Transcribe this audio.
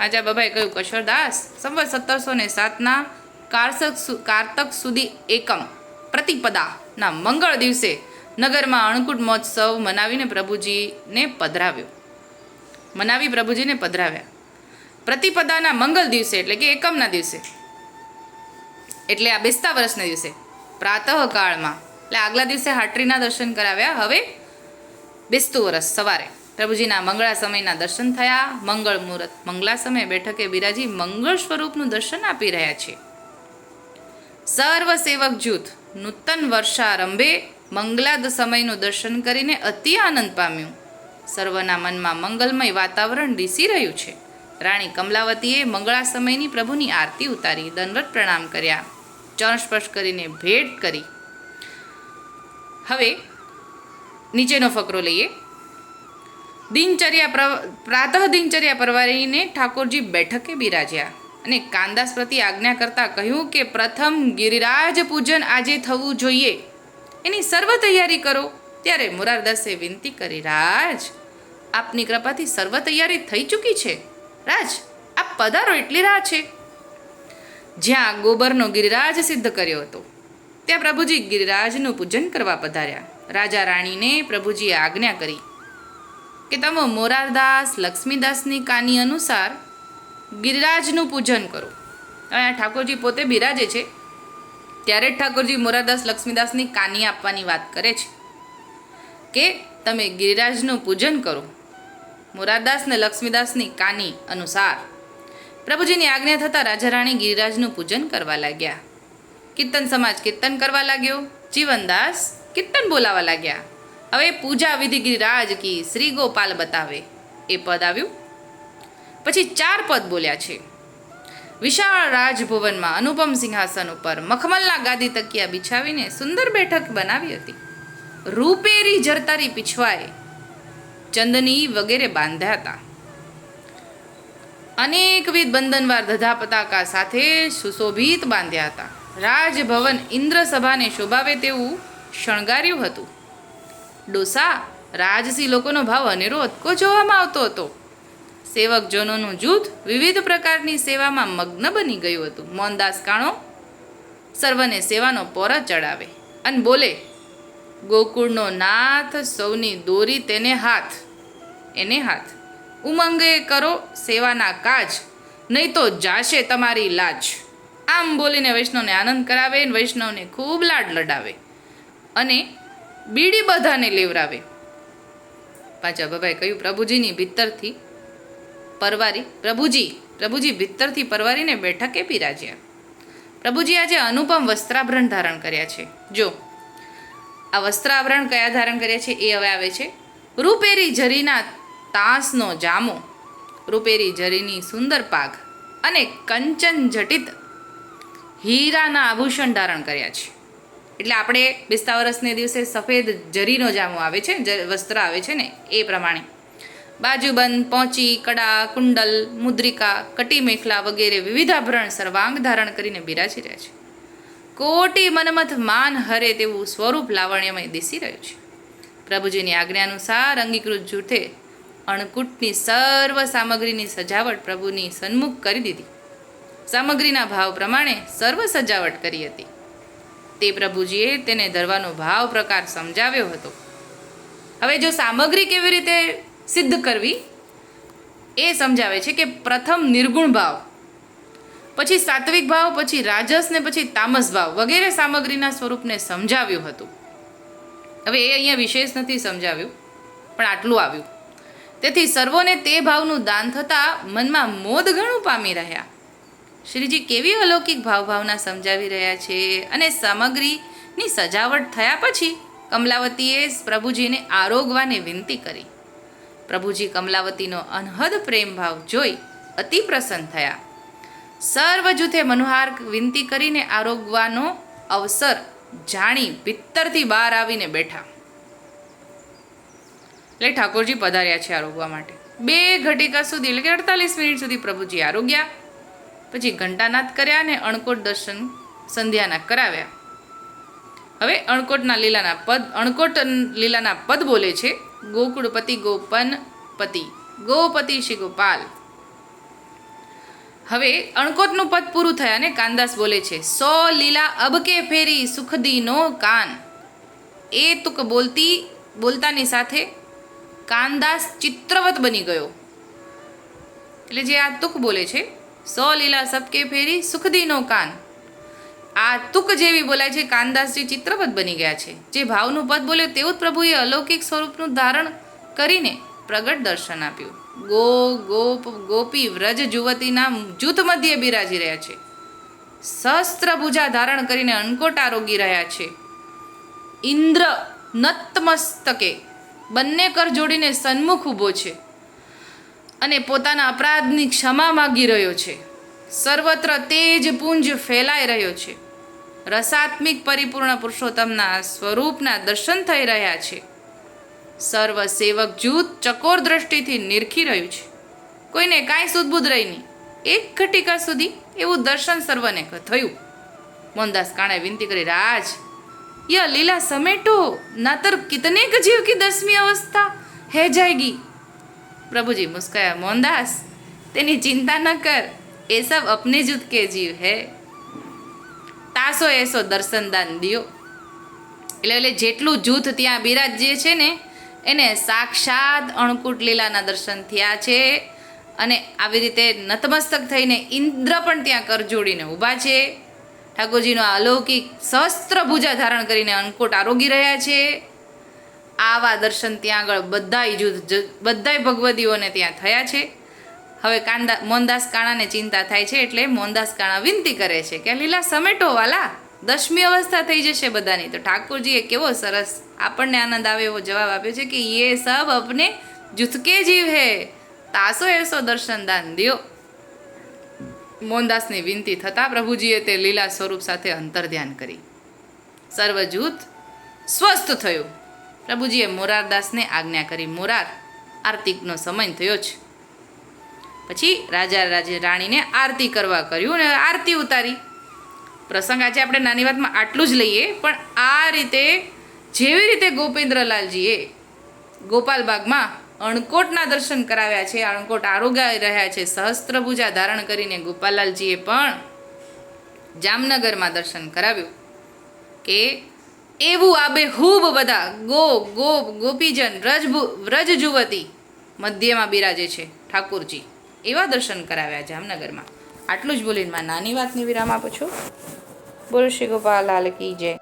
આજા બાબાએ કહ્યું કશોરદાસ સંવત સત્તરસો ને સાતના કારસક કારતક સુધી એકમ પ્રતિપદાના મંગળ દિવસે નગરમાં અણકૂટ મહોત્સવ મનાવીને પ્રભુજીને પધરાવ્યો. મનાવી પ્રભુજીને પધરાવ્યા. પ્રતિપદાના મંગલ દિવસે એટલે કે એકમના દિવસે. એટલે આ બેસતા વર્ષના દિવસે. પ્રાતઃકાળમાં એટલે આગલા દિવસે હાટરીના દર્શન કરાવ્યા. હવે બેસતું વર્ષ સવારે. પ્રભુજીના મંગળા સમયના દર્શન થયા. મંગળ મુહૂર્ત, મંગલા સમય બેઠકે બિરાજી મંગળ સ્વરૂપનું દર્શન આપી રહ્યા છે. સર્વ સેવક જૂથ, નૂતન વર્ષારંભે મંગલાદ સમયનું દર્શન કરીને અતિ આનંદ પામ્યું. સર્વના મનમાં મંગલમય વાતાવરણ દીસી રહ્યું છે. રાણી કમલાવતીએ મંગળા સમયની પ્રભુની આરતી ઉતારી, દંડવત પ્રણામ કર્યા. ચરણ સ્પર્શ કરીને ભેટ કરી. હવે નીચેનો ફકરો લઈએ. દિનચર્યા પ્ર- પ્રાતઃ દિનચર્યા પરવારીને ઠાકોરજી બેઠકે બિરાજ્યા અને કાંદાસ પ્રતિ આજ્ઞા કરતા કહ્યું કે, પ્રથમ ગિરિરાજ પૂજન આજે થવું જોઈએ. એની સર્વ તૈયારી કરો. ત્યારે મુરારદાસે વિનંતી કરી, રાજ, આપની કૃપાથી સર્વ તૈયારી થઈ ચૂકી છે. રાજ, આપ પધારો એટલી રાહ છે. જ્યાં ગોબરનો ગિરિરાજ સિદ્ધ કર્યો હતો, ત્યાં પ્રભુજી ગિરિરાજનું પૂજન કરવા પધાર્યા. રાજા રાણીને પ્રભુજીએ આજ્ઞા કરી કે તમે મોરારદાસ, લક્ષ્મીદાસની કાની અનુસાર ગિરિરાજનું પૂજન કરો. અહીંયા ઠાકોરજી પોતે બિરાજે છે. ત્યારે જ ઠાકોરજી મોરારદાસ, લક્ષ્મીદાસની કાની આપવાની વાત કરે છે કે તમે ગિરિરાજનું પૂજન કરો. મોરારદાસ ને લક્ષ્મીદાસની કાની અનુસાર પ્રભુજીની આજ્ઞા થતાં રાજા રાણી ગિરિરાજનું પૂજન કરવા લાગ્યા. કીર્તન સમાજ કીર્તન કરવા લાગ્યો. જીવનદાસ કીર્તન બોલાવા લાગ્યા. હવે પૂજા વિધિ ગિરિરાજ કી શ્રી ગોપાલ બતાવે. એ પદ આવ્યું. પછી ચાર પદ બોલ્યા છે. વિશાળ રાજભવનમાં અનુપમ સિંહાસન ઉપર મખમલના ગાદી તકિયા બિછાવીને સુંદર બેઠક બનાવી હતી. રૂપેરી જરતારી પીછવાએ ચંદની વગેરે બાંધ્યા હતા. અનેકવિધ બંધનવાર ધધા પતાકા સાથે સુશોભિત બાંધ્યા હતા. રાજભવન ઇન્દ્રસભાને શોભાવે તેવું શણગાર્યું હતું. ડોસા, રાજસી લોકોનો ભાવ અનેરો અતકો જોવામાં આવતો હતો. સેવકજનોનું જૂથ વિવિધ પ્રકારની સેવામાં મગ્ન બની ગયું હતું. મોહનદાસ કાણો સર્વને સેવાનો પોર ચડાવે અને બોલે, ગોકુળનો નાથ સૌની દોરી તેને હાથ, એને હાથ. ઉમંગે કરો સેવાના કાજ, નહીં તો જાશે તમારી લાજ. આમ બોલીને વૈષ્ણવને આનંદ કરાવે વૈષ્ણવને ખૂબ લાડ લડાવે. અને બીડી બધાને લેવરાવે. પાછા બાબાએ કહ્યું, પ્રભુજીની ભીતરથી પરવારી, પ્રભુજી પ્રભુજી ભીતરથી પરવારીને બેઠકે બિરાજ્યા પ્રભુજી આજે અનુપમ વસ્ત્રાભરણ ધારણ કર્યા છે. જો, આ વસ્ત્રાભરણ કયા ધારણ કર્યા છે એ હવે આવે છે. રૂપેરી જરીના તાસનો જામો, રૂપેરી ઝરીની સુંદર પાઘ અને કંચન જટિત હીરાના આભૂષણ ધારણ કર્યા છે. એટલે આપણે બેસતા વર્ષને દિવસે સફેદ જરીનો જામો આવે છે વસ્ત્ર આવે છે ને, એ પ્રમાણે. બાજુબંધ પહોંચી કડા, કુંડલ, મુદ્રિકા, કટી મેખલા વગેરે વિવિધ આભરણ સર્વાંગ ધારણ કરીને બિરાજી રહ્યા છે. કોટી મનમથ માન હરે તેવું સ્વરૂપ લાવણ્યમય દિસી રહ્યું છે. પ્રભુજીની આજ્ઞા અનુસાર અંગીકૃત જૂથે અણકૂટની સર્વ સામગ્રીની સજાવટ પ્રભુની સન્મુખ કરી દીધી. સામગ્રીના ભાવ પ્રમાણે સર્વ સજાવટ કરી હતી. તે પ્રભુજીએ તેને ધરવાનો ભાવ પ્રકાર સમજાવ્યો હતો. હવે જો સામગ્રી કેવી રીતે સિદ્ધ કરવી, એ સમજાવે છે કે પ્રથમ નિર્ગુણ ભાવ, પછી સાત્વિક ભાવ, પછી રાજસ ને પછી તામસ ભાવ વગેરે સામગ્રીના સ્વરૂપને સમજાવ્યું હતું. હવે એ અહીંયા વિશેષ નથી સમજાવ્યું, પણ આટલું આવ્યું. તેથી સર્વોને તે ભાવનું દાન થતાં મનમાં મોદ ઘણું પામી રહ્યા. શ્રીજી કેવી અલૌકિક ભાવભાવના સમજાવી રહ્યા છે અને સામગ્રીની સજાવટ થયા પછી કમલાવતીએ પ્રભુજીને આરોગવાની વિનંતી કરી. પ્રભુજી કમલાવતીનો અનહદ પ્રેમ ભાવ જોઈ અતિ પ્રસન્ન થયા. સર્વ જૂથે મનોહાર વિનંતી કરીને આરોગવાનો અવસર જાણી ભીતરથી બહાર આવીને બેઠા. એટલે ઠાકોરજી પધાર્યા છે આરોગવા માટે. બે ઘટિકા સુધી, એટલે કે અડતાલીસ મિનિટ સુધી પ્રભુજી આરોગ્યા. પછી ઘંટાનાદ કર્યા અને અણકોટ દર્શન સંધ્યાના કરાવ્યા. હવે અણકોટના લીલાના પદ, અણકોટ લીલાના પદ બોલે છે ગોકુળપતિ ગોપન પતિ ગોપતિ શ્રી ગોપાલ. હવે અણકોટનું પદ પૂરું થયા અને કાનદાસ બોલે છે, સો લીલા અબકે ફેરી સુખદીનો કાન. એ તુક બોલતી, બોલતાની સાથે કાનદાસ ચિત્રવત બની ગયો. એટલે જે આ તુક બોલે છે સો લીલા સબકે ફેરી સુખદીનો કાન. આ તુક જેવી બોલાય છે કાનદાસજી ચિત્રપદ બની ગયા છે. જે ભાવનું પદ બોલ્યો તેવું જ પ્રભુએ અલૌકિક સ્વરૂપનું ધારણ કરીને પ્રગટ દર્શન આપ્યું. ગો, ગોપ, ગોપી, વ્રજ જુવતીના જૂથ મધ્યે બિરાજી રહ્યા છે. સહસ્ત્ર ભુજા ધારણ કરીને અન્કોટ આરોગી રહ્યા છે. ઇન્દ્ર નતમસ્તકે બંને કર જોડીને સન્મુખ ઊભો છે. અને પોતાના અપરાધની ક્ષમા માગી રહ્યો છે. સર્વત્ર તેજ પુંજ ફેલાઈ રહ્યો છે. રસાત્મિક પરિપૂર્ણ પુરુષોત્તમના સ્વરૂપના દર્શન થઈ રહ્યા છે. સર્વ સેવક જૂથ ચકોર દ્રષ્ટિથી નિરખી રહ્યું છે. કોઈને કાંઈ સુદબુદ રહી નહીં. એક ઘટિકા સુધી એવું દર્શન સર્વને થયું. મોહનદાસ કાણે વિનંતી કરી, રાજ ય લીલા સમેટો, નાતર કિતને જીવ કી દસમી અવસ્થા હે જાયગી? પ્રભુજી મુસ્કાયા, મોહનદાસ, તેની ચિંતા ન કર, એ સબ અપને જૂથ કે જીવ હે. તાસો એસો દર્શન દાન દિયો. એટલે એટલે જેટલું જૂથ ત્યાં બિરાજ્ય છે ને, એને સાક્ષાત અણકુટ લીલાના દર્શન થયા છે. અને આવી રીતે નતમસ્તક થઈને ઇન્દ્ર પણ ત્યાં કરજોડીને ઊભા છે. ઠાકોરજીનો અલૌકિક સહસ્ત્ર ભૂજા ધારણ કરીને અણકુટ આરોગી રહ્યા છે. આવા દર્શન ત્યાં આગળ બધાય જૂથ બધાય ભગવદીઓને ત્યાં થયા છે. હવે કાંદા, મોહનદાસ કાણાને ચિંતા થાય છે એટલે મોહનદાસ કાણા વિનંતી કરે છે કે, લીલા સમેટો વાલા, દસમી અવસ્થા થઈ જશે બધાની. તો ઠાકોરજીએ કેવો સરસ આપણને આનંદ આવે એવો જવાબ આપ્યો છે કે, યે સબ અપને જુથકે જીવ હે. તાસો એસો દર્શન દાન દિયો. મોહનદાસની વિનંતી થતાં પ્રભુજીએ તે લીલા સ્વરૂપ સાથે અંતર ધ્યાન કરી. સર્વજૂથ સ્વસ્થ થયું. પ્રભુજીએ મોરારદાસને આજ્ઞા કરી મોરાર આરતીનો સમય થયો છે. પછી રાજા રાજે રાણીને આરતી કરવા કર્યું અને આરતી ઉતારી. પ્રસંગ આજે આપણે નાની વાતમાં આટલું જ લઈએ, પણ આ રીતે જેવી રીતે ગોપેન્દ્રલાલજીએ ગોપાલબાગમાં અણકોટના દર્શન કરાવ્યા છે, અણકોટ આરોગાઈ રહ્યા છે સહસ્ત્રભુજા ધારણ કરીને ગોપાલાલજીએ પણ જામનગરમાં દર્શન કરાવ્યું કે એવું આબે ખૂબ બધા ગો ગોપ, ગોપીજન વ્રજભુ વ્રજ જુવતી મધ્યમાં બિરાજે છે ઠાકુરજી. એવા દર્શન કરાવ્યા જામનગરમાં. આટલું જ બોલીને માં નાની વાતની વિરામ આપું છું. બોલ શ્રી ગોપાલ, લાલ કી જય.